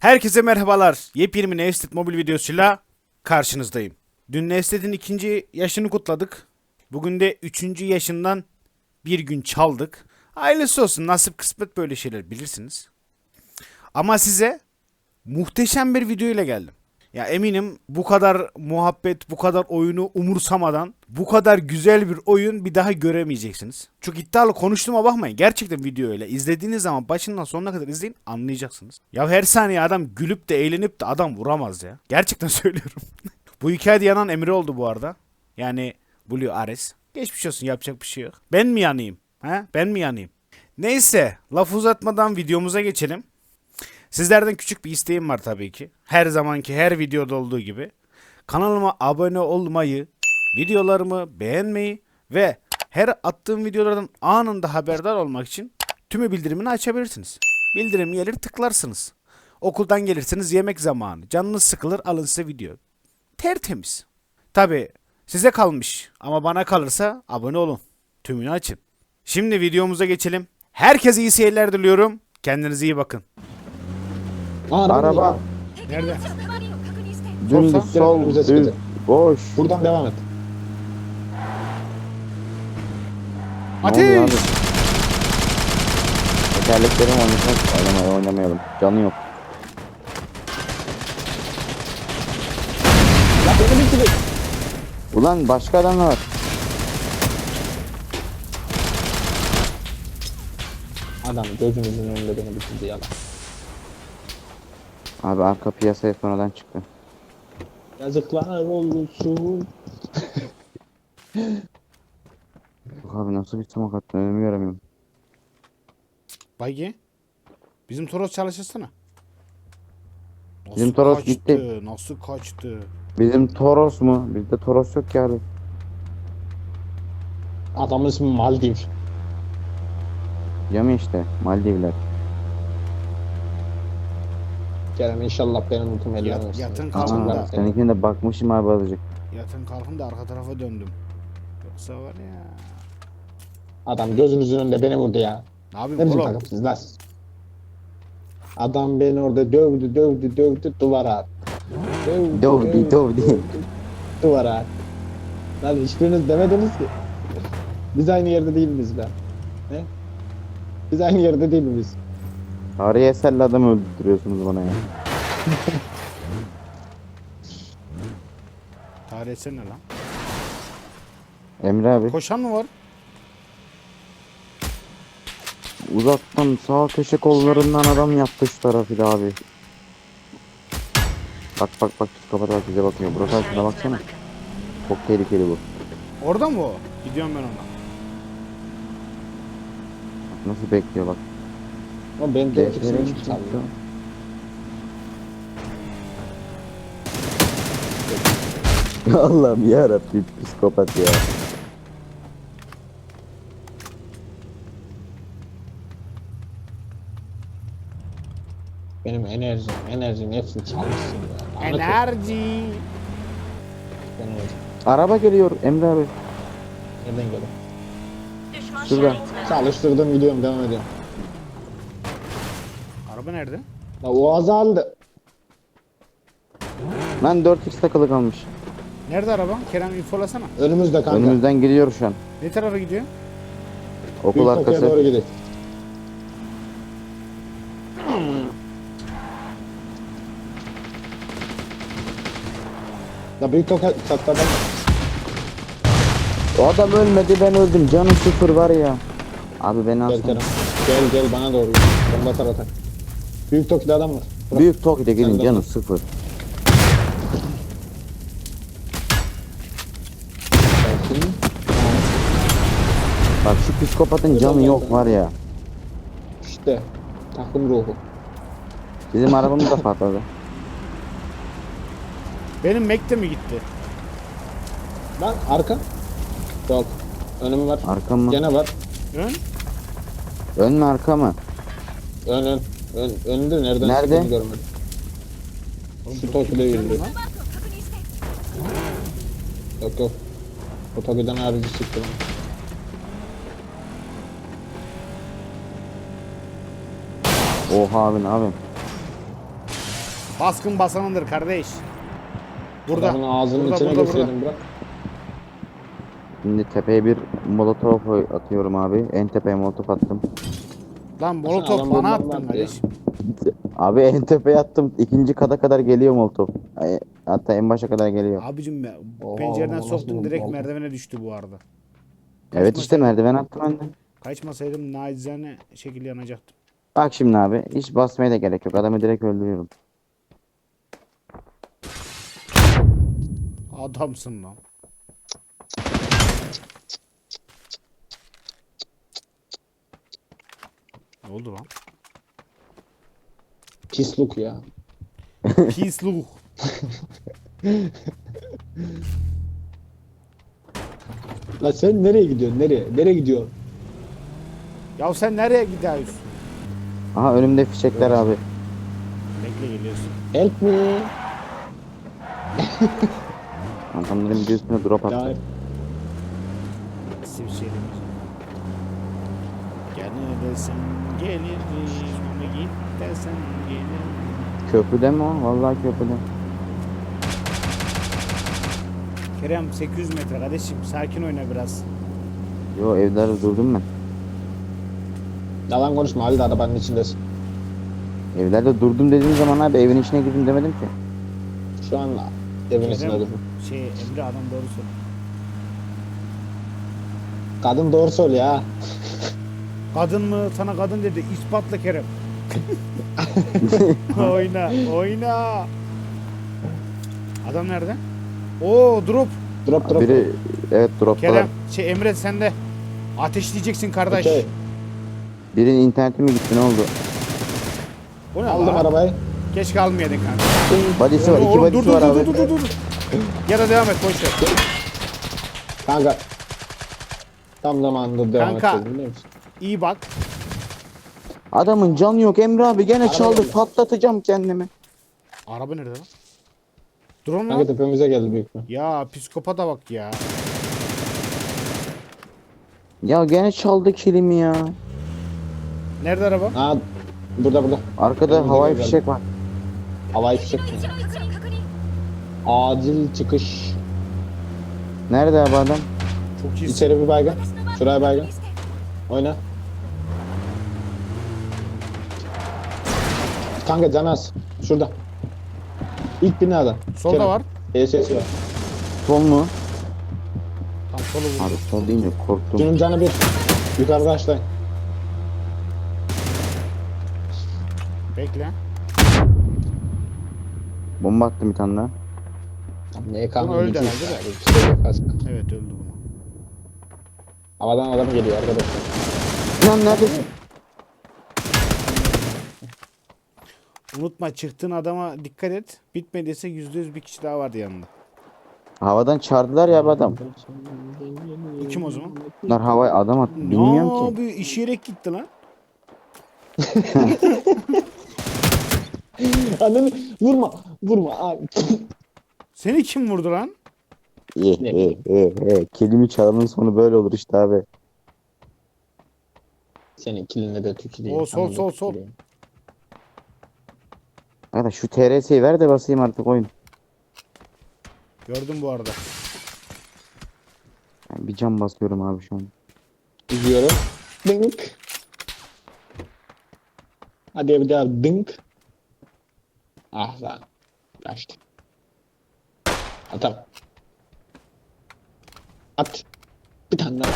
Herkese merhabalar. Yepyeni bir mobil videosuyla karşınızdayım. Dün Nested'in ikinci yaşını kutladık. Bugün de üçüncü yaşından bir gün çaldık. Hayırlısı olsun nasip kısmet böyle şeyler bilirsiniz. Ama size muhteşem bir video ile geldim. Ya eminim bu kadar muhabbet, bu kadar oyunu umursamadan bu kadar güzel bir oyun bir daha göremeyeceksiniz. Çok iddialı konuştuğuma bakmayın. Gerçekten video öyle. İzlediğiniz zaman başından sonuna kadar izleyin anlayacaksınız. Ya her saniye adam gülüp de eğlenip de adam vuramaz ya. Gerçekten söylüyorum. bu hikayede yanan Emre oldu bu arada. Yani Blue Ares. Geçmiş olsun yapacak bir şey yok. Ben mi yanayım? Ha? Ben mi yanayım? Neyse laf uzatmadan videomuza geçelim. Sizlerden küçük bir isteğim var tabii ki. Her zamanki her videoda olduğu gibi. Kanalıma abone olmayı, videolarımı beğenmeyi ve her attığım videolardan anında haberdar olmak için tümü bildirimini açabilirsiniz. Bildirim gelir tıklarsınız. Okuldan gelirsiniz yemek zamanı. Canınız sıkılır alın size video. Tertemiz. Tabii size kalmış ama bana kalırsa abone olun. Tümünü açın. Şimdi videomuza geçelim. Herkese iyi seyirler diliyorum. Kendinize iyi bakın. Araba. araba. Nerede? Dümdüz sol, düz, boş. Buradan devam et. Ateş! Tekerleklerim oynayacak. Oynamayı oynamayalım. Canı yok. Ya beni bitirdi. Ulan başka adam var. Adam gözümüzün önünde beni bitirdi yalan. Abi arka piyasaya sonradan çıktı. Yazıklar olsun. Bak abi nasıl bir smoke attı önümü göremiyorum. Baygi. Bizim Toros çalışırsana. Nasıl Bizim Toros kaçtı, gitti. Nasıl kaçtı? Bizim Toros mu? Bizde Toros yok ki abi. Adamın ismi Maldiv. Yami işte Maldivler. Kerem inşallah benim ultim Yat, ellenmesin. yatın Aa, kalkın da. ben- Seninkine de bakmışım abi azıcık. Yatın kalkın da arka tarafa döndüm. Yoksa var ya. Adam gözümüzün önünde beni vurdu ya. Ne Ne yapayım biçim oğlum? takımsınız lan siz? Adam beni orada dövdü dövdü dövdü duvara attı. Dövdü Dövdü, dövdü. Duvara attı. Lan hiçbiriniz demediniz ki. Biz aynı yerde değil miyiz lan? Ne? Biz aynı yerde değil miyiz? Tarihi eserle adam öldürüyorsunuz bana ya. Tarih etsene lan. Emre abi Koşan mı var? uzaktan sağ köşe kollarından adam yaptı şu tarafı abi. Bak bak bak psikopat bak bize bakmıyor. Abi şuna baksana. Çok tehlikeli bu. Orada mı o? Gidiyorum ben ona. Nasıl bekliyor bak. Ama benim çıktı. çalıyor. Allah'ım yarabbim psikopat ya. Benim enerjim, enerjim hepsini çalmışsın ya. Enerji. Araba geliyor Emre abi. Nereden geliyor? düşman Şurada. işaretine Çalıştırdım gidiyorum devam ediyorum. Araba nerede? La o azaldı. Lan 4x takılı kalmış. Nerede araba? Kerem infolasana. Önümüzde kanka. Önümüzden gidiyor şu an. Ne tarafa gidiyor? Okul Büyük Tokyo'ya doğru arkası. gidiyor. La büyük çatladı. O adam ölmedi ben öldüm. Canım sıfır var ya. Abi beni Gel. Kerem. Gel gel bana doğru. Bomba atar atar. Büyük Tokyo'da adam var. Bırak. Büyük Tokyo'da gelin Senden canım sıfır. Bak şu psikopatın canı yok var ya. İşte takım ruhu. Bizim arabamız da patladı. Benim Mac de mi gitti? Lan arka. Yok. Önüm var. Arka mı? Gene var. Ön? Ön mü arka mı? Ön ön. Ön, önünde nereden Nerede? çıktığını görmedim. Şu Tokyo'da yürüdü. Yok yok. O Tokyo'dan harici çıktı lan. Oha abi ne? Baskın basanındır kardeş. Burada. Adamın ağzının Burada, içine geçirdim bırak. Şimdi tepeye bir molotof atıyorum abi. En tepeye molotof attım. Lan molotof bana attın kardeşim. Abi en tepeye attım. İkinci kata kadar geliyor molotof. Ay, Hatta en başa kadar geliyor. Abicim ya, Oo, pencereden soktum oldu direkt oldu? merdivene düştü bu arada. Evet işte merdiven attım ben de. Kaçmasaydım nacizane şekilde yanacaktım. Bak şimdi abi hiç basmaya da gerek yok. Adamı direkt öldürüyorum. Adamsın lan. Ne oldu lan? Pisluk ya. Pisluh. La sen nereye gidiyorsun? Nereye? Nereye gidiyorsun? Ya sen nereye gidiyorsun? Aha önümde fişekler abi. Bekle geliyorsun. Help me. Adamların bir üstüne drop Ya attı. Nasıl bir desen gelirim. Git gelirim. Köprüde mi o? Vallahi köprüde. Kerem 800 metre kardeşim sakin oyna biraz. Yo evlerde durdum ben. yalan konuşma Halil arabanın içindesin. Evlerde durdum dediğim zaman abi evin içine girdim demedim ki. Şu an evin içinde Kerem şey Emre adam doğru söylüyor. Kadın doğru söylüyor ha. Kadın mı sana kadın dedi ispatla Kerem. oyna oyna. Adam nerede? Oo drop. Drop drop. Biri evet droptalar. Kerem şey Emre sende. Ateşleyeceksin kardeş. Okey. Birinin interneti mi gitti ne oldu? Bu ne Aldım lan? arabayı. Keşke almayaydın kanka. Body'si var, iki Oğlum, dur body'si dur var dur abi. dur dur dur. Ya da devam et boş ver. Kanka. Tam zamanında devam Kanka. edeceğiz biliyor musun? İyi bak. Adamın canı yok Emre abi gene Araba çaldı geliyor. patlatacağım kendimi. Araba nerede lan? Drone Kanka lan. tepemize geldi büyük mü? Ya psikopata bak ya. Ya gene çaldı kilimi ya. Nerede araba? Ha burada burada. Arkada Tepemize havai fişek var. Havai fişek. Acil çıkış. Nerede abi adam? Çok iyi. İçeri bir baygın. Şuraya baygın. Oyna. Kanka can az. Şurada. İlk binada. Solda Kerem. var. ESS var. Sol mu? Tam solu vurdu. Abi sol deyince korktum. Şunun canı bir. Yukarıda açlayın. Bekle. Bomba attım bir tane daha. Neye Bunu kanka? öldü herhalde de. Aslında. Evet öldü bunu. Havadan adam geliyor arkadaşlar. Lan neredesin? Unutma çıktığın adama dikkat et. Bitmediyse %100 bir kişi daha vardı yanında. Havadan çağırdılar ya bu adam. Bu kim o zaman? Bunlar havaya adam attı. Bilmiyorum ki. yapıyor? İşeyerek gitti lan. Anneni vurma. Vurma abi. Seni kim vurdu lan? Eh eh eh eh. Kelimi çalanın sonu böyle olur işte abi. Senin kiline de tüküreyim. Oo, sol, sana da sol, sol. tüküreyim. Arkadaş şu TRS'yi ver de basayım artık oyun. Gördüm bu arada. Ben bir cam basıyorum abi şu an. Üzüyorum. Dınk. Hadi bir daha dınk. Ah lan. Kaçtı. Atam. At. Bir tane daha.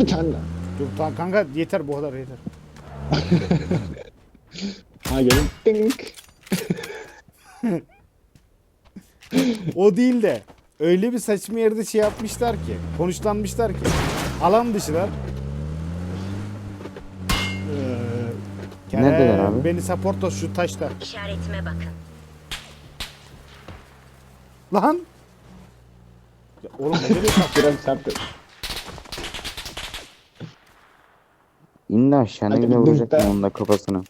Bir tane daha. Dur tamam kanka yeter bu kadar yeter. Ha gelin. O değil de öyle bir saçma yerde şey yapmışlar ki, konuşlanmışlar ki. Alan dışılar. Ee, Neredeler abi? Beni supporta şu taşta. işaretime bakın. Lan! Ya oğlum ne geliyor bak. Biraz çarptı. İndi aşağı ne Hadi güzel bir vuracaktım dırk be. onun da kafasına.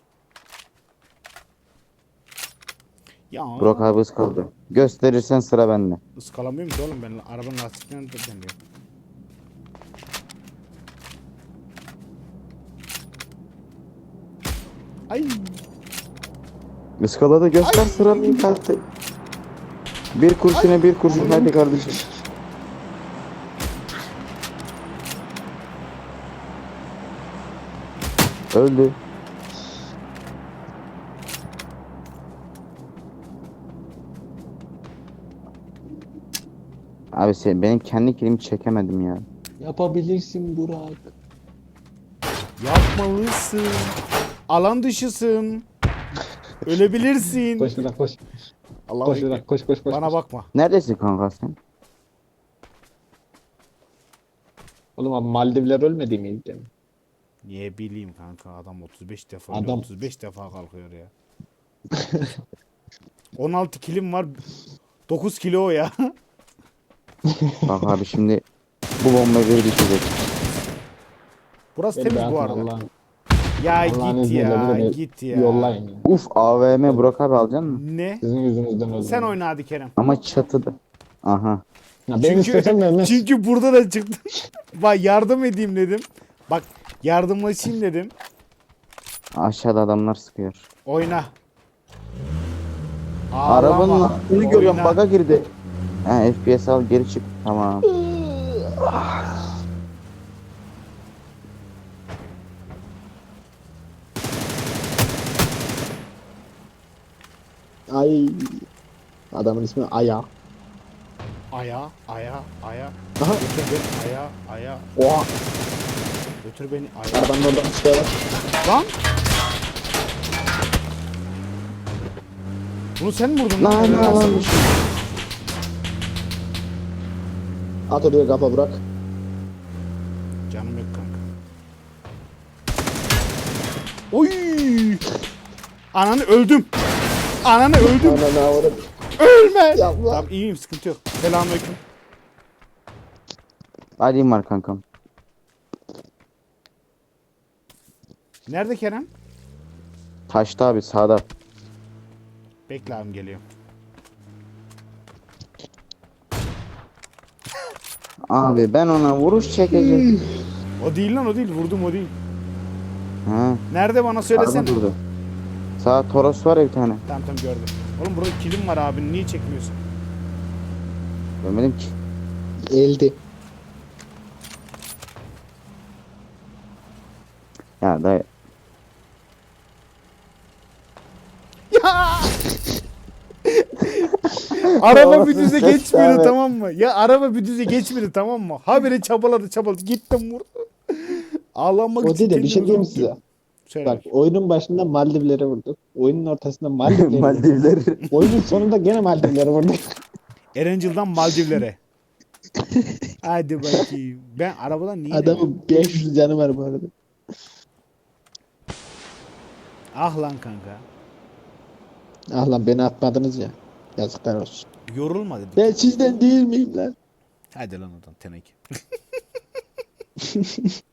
Ya Burak abi ıskaldı. Gösterirsen sıra bende. ıskalamıyorum ki oğlum ben arabanın tutacağım diyor. Ay. Iskalada göster sıralıyı kalktı. Bir kurşuna bir kurşun hadi kardeşim. Öldü. Abi sen benim kendi kilimi çekemedim ya. Yapabilirsin Burak. Yapmalısın. Alan dışısın. Ölebilirsin. Koş Burak koş. Allah Koş Burak koş koş koş. Bana koş. bakma. Neredesin kanka sen? Oğlum abi Maldivler ölmedi miydi demin? Niye bileyim kanka adam 35 defa Adam- 35 defa kalkıyor ya. 16 kilim var. 9 kilo o ya. Bak abi şimdi bu bomba bir düşecek. Burası Beni temiz bu arada. Allah'ın- Ya Allah'ın git izniyle ya, beni git ya. Yollayın ya. Uf AVM Burak abi alacaksın mı? Ne? Sizin yüzünüzden öldüm. Sen oyna hadi Kerem. Ama çatıda. Aha. Ya benim istesem vermez. çünkü burada da çıktı. Bak yardım edeyim dedim. Bak yardımlaşayım dedim. Aşağıda adamlar sıkıyor. Oyna. Arabanın Ağlama. altını görüyorum Oyna. baga girdi. Ha FPS al geri çık. Tamam. Ay. Adamın ismi Aya. Aya, aya, aya. Aha. Götür beni aya, aya. Oha. Götür beni aya. Arabanın oradan çıkıyorlar. Lan. Bunu sen mi vurdun lan? Lan olsun. lan. At oraya kafa bırak. Canım yok kanka. Oy! Ananı öldüm. Ananı öldüm. Ananı avradım. Ölme. Yapma. Tamam iyiyim sıkıntı yok. Selamünaleyküm. Alayım var kankam. Nerede Kerem? Taşta abi sağda. Bekle abim geliyor. Abi ben ona vuruş çekeceğim. O değil lan o değil. Vurdum o değil. ha. Nerede bana söylesene. Araba durdu. Sağ Toros var ya bir tane. Tamam tamam gördüm. Oğlum burada kilim var abi. Niye çekmiyorsun? Görmedim ki. Eldi. Ya da araba bir düze Ses geçmiyor abi. tamam mı? Ya araba bir düze geçmedi tamam mı? Habire çabaladı çabaladı. Gittim vurdu. Ağlanmak O için de bir şey diyeyim size. Söyle. Bak oyunun başında Maldivlere vurduk. Oyunun ortasında Maldivlere. Maldivler. Oyunun sonunda gene Maldivlere vurduk. Erencil'den Maldivlere. Hadi bakayım. Ben arabadan niye Adamın 500 canı var bu arada. Ah lan kanka. Ah lan beni atmadınız ya. Yazıklar olsun. Yorulma dedik. Ben sizden değil miyim lan? Hadi lan oradan teneke.